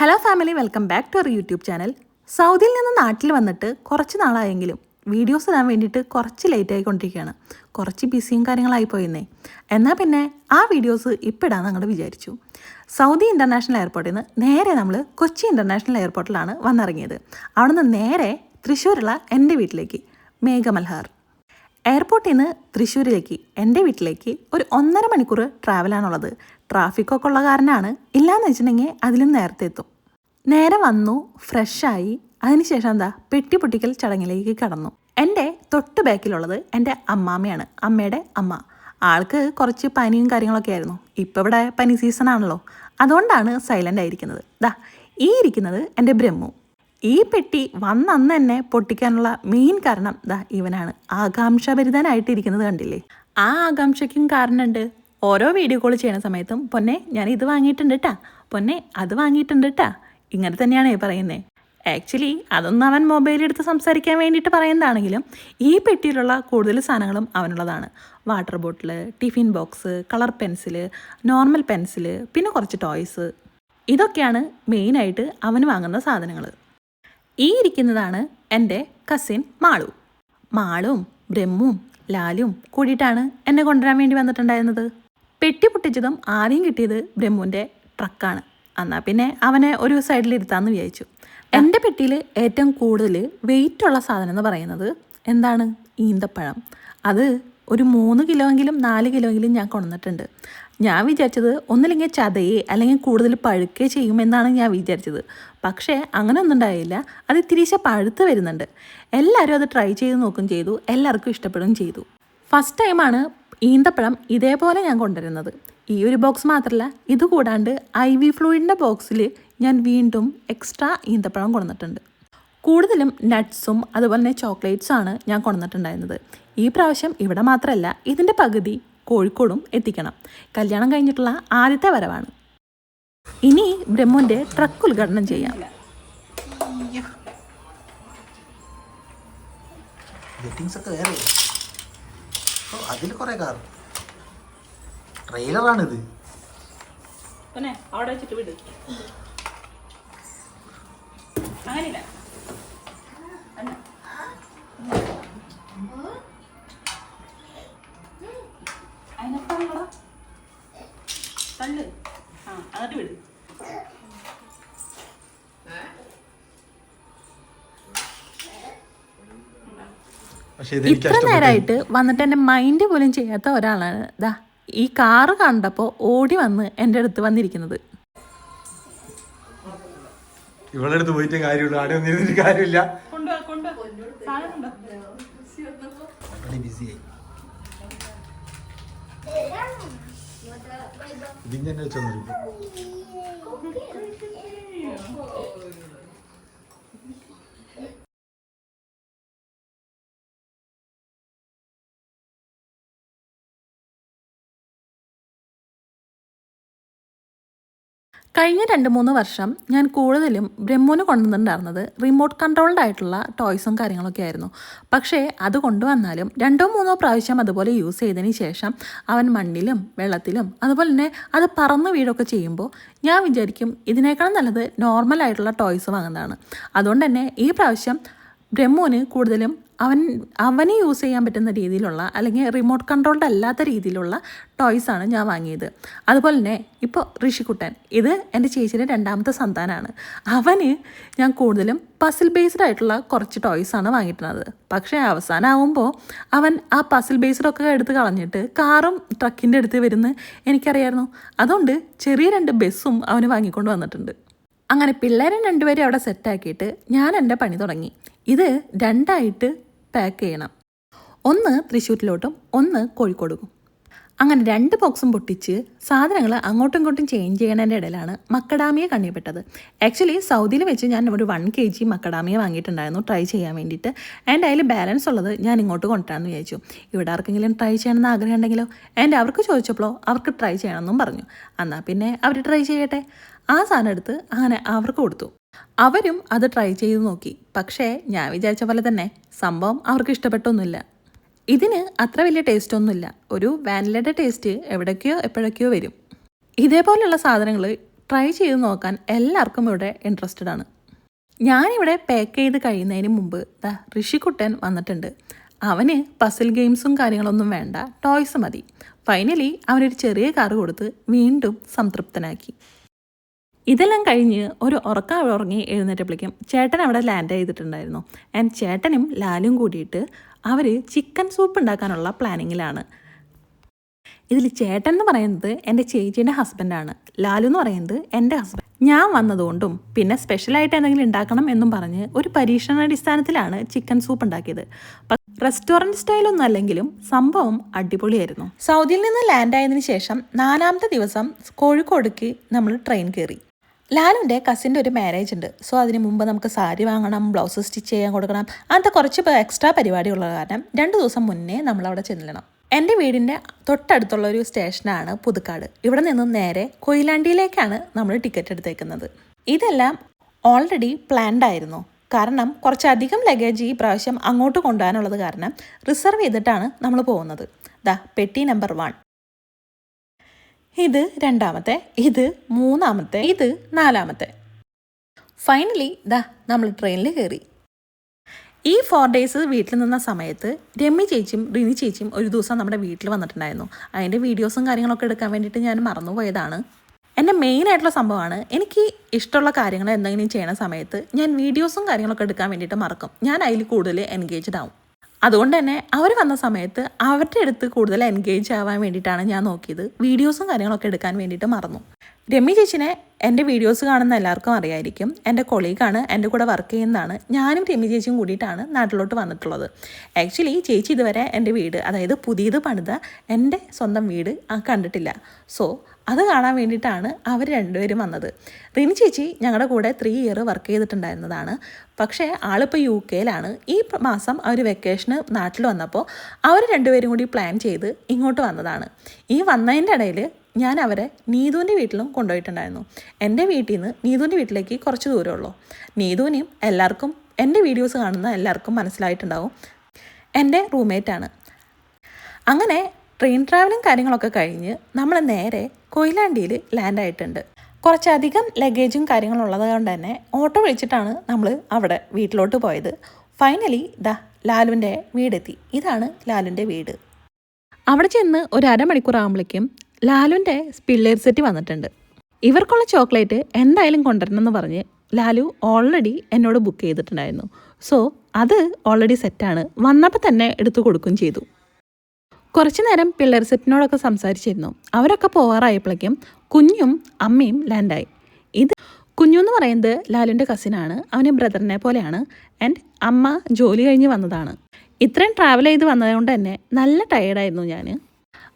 Hello family welcome back to our YouTube channel സൗദിയിൽ നിന്ന് നാട്ടിൽ വന്നിട്ട് കുറച്ച് നാളായെങ്കിലും വീഡിയോസ് ഇടാൻ വേണ്ടിയിട്ട് കുറച്ച് ലേറ്റ് ആയിക്കൊണ്ടിരിക്കുകയാണ്. കുറച്ച് ബിസിയും കാര്യങ്ങളായി പോയിരുന്നേ എന്നാൽ പിന്നെ ആ വീഡിയോസ് ഇപ്പം ഇടാൻ ഞങ്ങൾ വിചാരിച്ചു. സൗദി ഇന്റർനാഷണൽ എയർപോർട്ടിൽ നിന്ന് നേരെ നമ്മൾ കൊച്ചി ഇന്റർനാഷണൽ എയർപോർട്ടിലാണ് വന്നിറങ്ങിയത്. അവിടെ നിന്ന് നേരെ തൃശ്ശൂരുള്ള എന്റെ വീട്ടിലേക്ക് മേഘമൽഹാർ. എയർപോർട്ടിൽ നിന്ന് തൃശ്ശൂരിലേക്ക് എന്റെ വീട്ടിലേക്ക് ഒരു ഒന്നര മണിക്കൂർ ട്രാവലാണുള്ളത് ട്രാഫിക്കൊക്കെ ഉള്ള കാരണമാണ് ഇല്ലയെന്ന് വെച്ചിട്ടുണ്ടെങ്കിൽ അതിലും നേരത്തെ എത്തും. നേരെ വന്നു ഫ്രഷായി അതിനുശേഷം എന്താ പെട്ടി പൊട്ടിക്കൽ ചടങ്ങിലേക്ക് കടന്നു. എന്റെ തൊട്ട് ബാക്കിലുള്ളത് എന്റെ അമ്മാമ്മയാണ്. അമ്മയുടെ അമ്മ. ആൾക്ക് കുറച്ച് പനിയും കാര്യങ്ങളൊക്കെ ആയിരുന്നു. ഇപ്പോൾ ഇവിടെ പനി സീസൺ ആണല്ലോ. അതുകൊണ്ടാണ് സൈലന്റ് ആയിരിക്കുന്നത്. ദാ ഈ ഇരിക്കുന്നത് എന്റെ ബ്രഹ്മു. ഈ പെട്ടി വന്നന്ന് തന്നെ പൊട്ടിക്കാനുള്ള മെയിൻ കാരണം ദാ ഇവനാണ്. ആകാംക്ഷഭരിതനായിട്ടിരിക്കുന്നത് കണ്ടില്ലേ? ആ ആകാംക്ഷയ്ക്കും കാരണമുണ്ട്. ഓരോ വീഡിയോ കോൾ ചെയ്യുന്ന സമയത്തും പൊന്നെ ഞാൻ ഇത് വാങ്ങിയിട്ടുണ്ട് കേട്ടാ പൊന്നെ അത് വാങ്ങിയിട്ടുണ്ട് കേട്ടാ ഇങ്ങനെ തന്നെയാണ് പറയുന്നത് ആക്ച്വലി അതൊന്നും അവൻ മൊബൈൽ എടുത്ത് സംസാരിക്കാൻ വേണ്ടിയിട്ട് പറയുന്നതാണെങ്കിലും ഈ പെട്ടിയിലുള്ള കൂടുതൽ സാധനങ്ങളും അവനുള്ളതാണ്. Water bottle tiffin box colour pencil normal pencil പിന്നെ കുറച്ച് ടോയ്സ് ഇതൊക്കെയാണ് മെയിനായിട്ട് അവന് വാങ്ങുന്ന സാധനങ്ങൾ. ഈ ഇരിക്കുന്നതാണ് എന്റെ കസിൻ മാളു. മാളും ബ്രഹ്മും ലാലും കൂടിയിട്ടാണ് എന്നെ കൊണ്ടുവരാൻ വേണ്ടി വന്നിട്ടുണ്ടായിരുന്നത്. പെട്ടി പൊട്ടിച്ചതും ആദ്യം കിട്ടിയത് ബ്രഹ്മുവിന്റെ ട്രക്കാണ്. എന്നാൽ പിന്നെ അവനെ ഒരു സൈഡിൽ ഇരുത്താമെന്ന് വിചാരിച്ചു. എന്റെ പെട്ടിയിൽ ഏറ്റവും കൂടുതൽ വെയിറ്റ് ഉള്ള സാധനം എന്ന് പറയുന്നത് എന്താണ്? ഈന്തപ്പഴം. അത് ഒരു മൂന്ന് കിലോ എങ്കിലും നാല് കിലോ എങ്കിലും ഞാൻ കൊണ്ടുവന്നിട്ടുണ്ട്. ഞാൻ വിചാരിച്ചത് ഒന്നില്ലെങ്കിൽ ചതയെ അല്ലെങ്കിൽ കൂടുതൽ പഴുക്കേ ചെയ്യുമെന്നാണ് ഞാൻ വിചാരിച്ചത്. പക്ഷേ അങ്ങനെ ഒന്നും ഉണ്ടായില്ല. അത് തിരിച്ച പഴുത്ത് വരുന്നുണ്ട്. എല്ലാവരും അത് ട്രൈ ചെയ്ത് നോക്കും ചെയ്തു. എല്ലാവർക്കും ഇഷ്ടപ്പെടുകയും ചെയ്തു. ഫസ്റ്റ് ടൈമാണ് ഈന്തപ്പഴം ഇതേപോലെ ഞാൻ കൊണ്ടുവരുന്നത്. ഈ ഒരു ബോക്സ് മാത്രമല്ല ഇത് കൂടാണ്ട് ഐ വി ഫ്ലൂയിഡിന്റെ ബോക്സിൽ ഞാൻ വീണ്ടും എക്സ്ട്രാ ഈന്തപ്പഴം കൊണ്ടുവന്നിട്ടുണ്ട്. കൂടുതലും നട്ട്സും അതുപോലെ തന്നെ ചോക്ലേറ്റ്സാണ് ഞാൻ കൊണ്ടുവന്നിട്ടുണ്ടായിരുന്നത്. ഈ പ്രാവശ്യം ഇവിടെ മാത്രമല്ല ഇതിന്റെ പകുതി കോഴിക്കോടും എത്തിക്കണം. കല്യാണം കഴിഞ്ഞിട്ടുള്ള ആദ്യത്തെ വരവാണ്. ഇനി ബ്രഹ്മന്റെ ട്രക്ക് ഉദ്ഘാടനം ചെയ്യാം. ഒക്കെ അതിൽ കൊറേ കാർ ട്രെയിലറാണിത് അവിടെ വെച്ചിട്ട് വിട്. അങ്ങനെയില്ല തള്ളു ആ എന്നിട്ട് വിട് പക്ഷെ ഇത് ഇത്ര നേരമായിട്ട് വന്നിട്ട് എന്റെ മൈൻഡ് പോലും ചെയ്യാത്ത ഒരാളാണ്. ദാ ഈ കാറ് കണ്ടപ്പോൾ ഓടി വന്ന് എന്റെ അടുത്ത് വന്നിരിക്കുന്നത്. ഇവളുടെ അടുത്ത് പോയിട്ട് കാര്യമില്ല ആടെ ഒന്നിരുന്നിട്ട് കാര്യമില്ല. ബിസിയായി ഇതിങ്ങനെ വെച്ചോന്നിരിക്കും കഴിഞ്ഞ രണ്ട് മൂന്ന് വർഷം ഞാൻ കൂടുതലും ബ്രഹ്മോന് കൊണ്ടുവന്നിട്ടുണ്ടായിരുന്നത് റിമോട്ട് കൺട്രോൾഡ് ആയിട്ടുള്ള ടോയ്സും കാര്യങ്ങളൊക്കെ ആയിരുന്നു. പക്ഷേ അത് കൊണ്ടുവന്നാലും രണ്ടോ മൂന്നോ പ്രാവശ്യം അതുപോലെ യൂസ് ചെയ്തതിന് ശേഷം അവൻ മണ്ണിലും വെള്ളത്തിലും അതുപോലെ തന്നെ അത് പറന്ന് വീഴൊക്കെ ചെയ്യുമ്പോൾ ഞാൻ വിചാരിക്കും ഇതിനേക്കാളും നല്ലത് നോർമൽ ആയിട്ടുള്ള ടോയ്സ് വാങ്ങുന്നതാണ്. അതുകൊണ്ട് തന്നെ ഈ പ്രാവശ്യം ബ്രഹ്മോന് കൂടുതലും അവൻ അവന് യൂസ് ചെയ്യാൻ പറ്റുന്ന രീതിയിലുള്ള അല്ലെങ്കിൽ റിമോട്ട് കൺട്രോൾഡ് അല്ലാത്ത രീതിയിലുള്ള ടോയ്സാണ് ഞാൻ വാങ്ങിയത്. അതുപോലെ തന്നെ ഇപ്പോൾ ഋഷിക്കുട്ടൻ ഇത് എന്റെ ചേച്ചിയുടെ രണ്ടാമത്തെ സന്താനമാണ് അവന് ഞാൻ കൂടുതലും പസിൽ ബേസ്ഡ് ആയിട്ടുള്ള കുറച്ച് ടോയ്സാണ് വാങ്ങിയിട്ടുള്ളത്. പക്ഷേ അവസാനമാകുമ്പോൾ അവൻ ആ പസിൽ ബേസ്ഡൊക്കെ എടുത്ത് കളഞ്ഞിട്ട് കാറും ട്രക്കിന്റെ അടുത്ത് വരുന്ന എനിക്കറിയായിരുന്നു. അതുകൊണ്ട് ചെറിയ രണ്ട് ബസ്സും അവന് വാങ്ങിക്കൊണ്ട് വന്നിട്ടുണ്ട്. അങ്ങനെ പിള്ളേരെ രണ്ടുപേരും അവിടെ സെറ്റാക്കിയിട്ട് ഞാൻ എന്റെ പണി തുടങ്ങി. ഇത് രണ്ടായിട്ട് പാക്ക് ചെയ്യണം. ഒന്ന് തൃശ്ശൂരിലോട്ടും ഒന്ന് കോഴിക്കോടും. അങ്ങനെ രണ്ട് ബോക്സും പൊട്ടിച്ച് സാധനങ്ങൾ അങ്ങോട്ടും ഇങ്ങോട്ടും ചേഞ്ച് ചെയ്യണതിന്റെ ഇടയിലാണ് മക്കഡാമിയ കണ്ണിയപ്പെട്ടത്. ആക്ച്വലി സൗദിയിൽ വെച്ച് ഞാൻ ഒരു വൺ കെ ജി മക്കഡാമിയ വാങ്ങിയിട്ടുണ്ടായിരുന്നു. ട്രൈ ചെയ്യാൻ വേണ്ടിയിട്ട്. ആൻഡ് അതിൽ ബാലൻസ് ഉള്ളത് ഞാൻ ഇങ്ങോട്ട് കൊണ്ടുവരാമെന്ന് വിചാരിച്ചു. ഇവിടെ ആർക്കെങ്കിലും ട്രൈ ചെയ്യണമെന്ന് ആഗ്രഹം ഉണ്ടെങ്കിലോ? ആൻഡ് അവർക്ക് ചോദിച്ചപ്പോഴോ അവർക്ക് ട്രൈ ചെയ്യണമെന്നും പറഞ്ഞു. എന്നാൽ പിന്നെ അവർ ട്രൈ ചെയ്യട്ടെ? ആ സാധനം എടുത്ത് അങ്ങനെ അവർക്ക് കൊടുത്തു. അവരും അത് ട്രൈ ചെയ്ത് നോക്കി. പക്ഷേ ഞാൻ വിചാരിച്ച പോലെ തന്നെ സംഭവം അവർക്ക് ഇഷ്ടപ്പെട്ടൊന്നുമില്ല. ഇതിന് അത്ര വലിയ ടേസ്റ്റ് ഒന്നുമില്ല. ഒരു വാനിലയുടെ ടേസ്റ്റ് എവിടേക്കോ എപ്പോഴൊക്കെയോ വരും. ഇതേപോലെയുള്ള സാധനങ്ങൾ ട്രൈ ചെയ്ത് നോക്കാൻ എല്ലാവർക്കും ഇവിടെ ഇൻട്രസ്റ്റഡ് ആണ്. ഞാനിവിടെ പാക്ക് ചെയ്ത് കഴിയുന്നതിന് മുമ്പ് ദാ ഋഷിക്കുട്ടൻ വന്നിട്ടുണ്ട്. അവന് പസിൽ ഗെയിംസും കാര്യങ്ങളൊന്നും വേണ്ട. ടോയ്സ് മതി. ഫൈനലി അവനൊരു ചെറിയ കാറ് കൊടുത്ത് വീണ്ടും സംതൃപ്തനാക്കി. ഇതെല്ലാം കഴിഞ്ഞ് ഒരു ഉറക്കം ഉറങ്ങി എഴുന്നേറ്റപ്പോഴേക്കും ചേട്ടൻ അവിടെ ലാൻഡ് ചെയ്തിട്ടുണ്ടായിരുന്നു. ആൻഡ് ചേട്ടനും ലാലും കൂടിയിട്ട് അവർ ചിക്കൻ സൂപ്പ് ഉണ്ടാക്കാനുള്ള പ്ലാനിങ്ങിലാണ് ഇതിൽ ചേട്ടൻ എന്ന് പറയുന്നത് എന്റെ ചേച്ചീന്റെ ഹസ്ബൻഡാണ് ലാലു എന്ന് പറയുന്നത് എന്റെ ഹസ്ബൻഡ് ഞാൻ വന്നതുകൊണ്ടും പിന്നെ സ്പെഷ്യലായിട്ട് എന്തെങ്കിലും ഉണ്ടാക്കണം എന്നും പറഞ്ഞ് ഒരു പരീക്ഷണാടിസ്ഥാനത്തിലാണ് ചിക്കൻ സൂപ്പ് ഉണ്ടാക്കിയത്. റെസ്റ്റോറന്റ് സ്റ്റൈലൊന്നും അല്ലെങ്കിലും സംഭവം അടിപൊളിയായിരുന്നു. സൗദിയിൽ നിന്ന് ലാൻഡ് ആയതിനു ശേഷം നാലാമത്തെ ദിവസം കോഴിക്കോടേക്ക് നമ്മൾ ട്രെയിൻ കയറി. ലാലുവിന്റെ കസിന്റെ ഒരു മാരേജ് ഉണ്ട്. സോ അതിന് മുമ്പ് നമുക്ക് സാരി വാങ്ങണം ബ്ലൗസ് സ്റ്റിച്ച് ചെയ്യാൻ കൊടുക്കണം അങ്ങനത്തെ കുറച്ച് എക്സ്ട്രാ പരിപാടി ഉള്ള കാരണം രണ്ട് ദിവസം മുന്നേ നമ്മളവിടെ ചെല്ലണം എന്റെ വീടിന്റെ തൊട്ടടുത്തുള്ള ഒരു സ്റ്റേഷനാണ് പുതുക്കാട്. ഇവിടെ നിന്നും നേരെ കൊയിലാണ്ടിയിലേക്കാണ് നമ്മൾ ടിക്കറ്റ് എടുത്തേക്കുന്നത്. ഇതെല്ലാം ഓൾറെഡി പ്ലാൻഡ് ആയിരുന്നു. കാരണം കുറച്ചധികം ലഗേജ് ഈ പ്രാവശ്യം അങ്ങോട്ട് കൊണ്ടുപോകാനുള്ളത് കാരണം റിസർവ് ചെയ്തിട്ടാണ് നമ്മൾ പോകുന്നത്. ദാ പെട്ടി നമ്പർ വൺ ഇത് രണ്ടാമത്തെ ഇത് മൂന്നാമത്തെ ഇത് നാലാമത്തെ. ഫൈനലി ദാ നമ്മൾ ട്രെയിനിൽ കയറി ഈ ഫോർ ഡേയ്സ് വീട്ടിൽ നിന്ന സമയത്ത് രമ്യ ചേച്ചിയും റിനി ചേച്ചിയും ഒരു ദിവസം നമ്മുടെ വീട്ടിൽ വന്നിട്ടുണ്ടായിരുന്നു. അതിന്റെ വീഡിയോസും കാര്യങ്ങളൊക്കെ എടുക്കാൻ വേണ്ടിയിട്ട് ഞാൻ മറന്നുപോയതാണ് എന്റെ മെയിനായിട്ടുള്ള സംഭവമാണ് എനിക്ക് ഇഷ്ടമുള്ള കാര്യങ്ങൾ എന്തെങ്കിലും ചെയ്യണ സമയത്ത് ഞാൻ വീഡിയോസും കാര്യങ്ങളൊക്കെ എടുക്കാൻ വേണ്ടിയിട്ട് മറക്കും. ഞാൻ അതിൽ കൂടുതൽ എൻഗേജ്ഡ് ആവും. അതുകൊണ്ട് തന്നെ അവർ വന്ന സമയത്ത് അവരുടെ അടുത്ത് കൂടുതൽ എൻഗേജ് ആവാൻ വേണ്ടിയിട്ടാണ് ഞാൻ നോക്കിയത്. വീഡിയോസും കാര്യങ്ങളൊക്കെ എടുക്കാൻ വേണ്ടിയിട്ട് മറന്നു. രമ്യ ചേച്ചിനെ എന്റെ വീഡിയോസ് കാണുന്ന എല്ലാവർക്കും അറിയായിരിക്കും. എന്റെ കൊളീഗാണ് എന്റെ കൂടെ വർക്ക് ചെയ്യുന്നതാണ്. ഞാനും രമ്യ ചേച്ചിയും കൂടിയിട്ടാണ് നാട്ടിലോട്ട് വന്നിട്ടുള്ളത്. ആക്ച്വലി ചേച്ചി ഇതുവരെ എന്റെ വീട് അതായത് പുതിയത് പണിത എന്റെ സ്വന്തം വീട് കണ്ടിട്ടില്ല. സോ അത് കാണാൻ വേണ്ടിയിട്ടാണ് അവർ രണ്ടുപേരും വന്നത്. റിനി ചേച്ചി ഞങ്ങളുടെ കൂടെ ത്രീ ഇയർ വർക്ക് ചെയ്തിട്ടുണ്ടായിരുന്നതാണ്. പക്ഷേ ആളിപ്പോൾ യു കെയിലാണ്. ഈ മാസം അവർ വെക്കേഷന് നാട്ടിൽ വന്നപ്പോൾ അവർ രണ്ടുപേരും കൂടി പ്ലാൻ ചെയ്ത് ഇങ്ങോട്ട് വന്നതാണ്. ഈ വന്നതിന്റെ ഇടയിൽ ഞാൻ അവരെ നീതുവിന്റെ വീട്ടിലും കൊണ്ടുപോയിട്ടുണ്ടായിരുന്നു. എന്റെ വീട്ടിൽ നിന്ന് നീതുവിന്റെ വീട്ടിലേക്ക് കുറച്ച് ദൂരമുള്ളൂ നീതുവിനെയും എല്ലാവർക്കും എന്റെ വീഡിയോസ് കാണുന്ന എല്ലാവർക്കും മനസ്സിലായിട്ടുണ്ടാവും. എന്റെ റൂംമേറ്റാണ് അങ്ങനെ ട്രെയിൻ ട്രാവലും കാര്യങ്ങളൊക്കെ കഴിഞ്ഞ് നമ്മൾ നേരെ കൊയിലാണ്ടിയിൽ ലാൻഡ് ആയിട്ടുണ്ട് കുറച്ചധികം ലഗേജും കാര്യങ്ങളും ഉള്ളത് കൊണ്ട് തന്നെ ഓട്ടോ വിളിച്ചിട്ടാണ് നമ്മൾ അവിടെ വീട്ടിലോട്ട് പോയത്. ഫൈനലി ദ ലാലുവിന്റെ വീടെത്തി. ഇതാണ് ലാലുവിന്റെ വീട്. അവിടെ ചെന്ന് ഒരു അരമണിക്കൂർ ആകുമ്പോഴേക്കും ലാലുവിന്റെ പിള്ളേർ സെറ്റ് വന്നിട്ടുണ്ട്. ഇവർക്കുള്ള ചോക്ലേറ്റ് എന്തായാലും കൊണ്ടുവരണം എന്ന് പറഞ്ഞ് ലാലു ഓൾറെഡി എന്നോട് ബുക്ക് ചെയ്തിട്ടുണ്ടായിരുന്നു. സോ അത് ഓൾറെഡി സെറ്റാണ് വന്നപ്പോൾ തന്നെ എടുത്തു കൊടുക്കുകയും ചെയ്തു. കുറച്ചു നേരം പിള്ളേർ സെറ്റിനോടൊക്കെ സംസാരിച്ചിരുന്നു. അവരൊക്കെ പോവാറായപ്പോഴേക്കും കുഞ്ഞും അമ്മയും ലാൻഡായി. ഇത് കുഞ്ഞു എന്ന് പറയുന്നത് ലാലുവിന്റെ കസിനാണ് അവന് ബ്രദറിനെ പോലെയാണ്. ആൻഡ് അമ്മ ജോലി കഴിഞ്ഞ് വന്നതാണ്. ഇത്രയും ട്രാവൽ ചെയ്ത് വന്നതുകൊണ്ട് തന്നെ നല്ല ടയേർഡായിരുന്നു ഞാൻ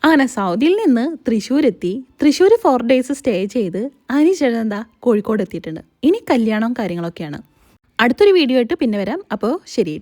അങ്ങനെ സൗദിയിൽ നിന്ന് തൃശ്ശൂർ എത്തി തൃശ്ശൂർ ഫോർ ഡേയ്സ് സ്റ്റേ ചെയ്ത് അതിനുശേഷം എന്താ കോഴിക്കോട് എത്തിയിട്ടുണ്ട്. ഇനി കല്യാണവും കാര്യങ്ങളൊക്കെയാണ്. അടുത്തൊരു വീഡിയോ ആയിട്ട് പിന്നെ വരാം. അപ്പോൾ ശരി.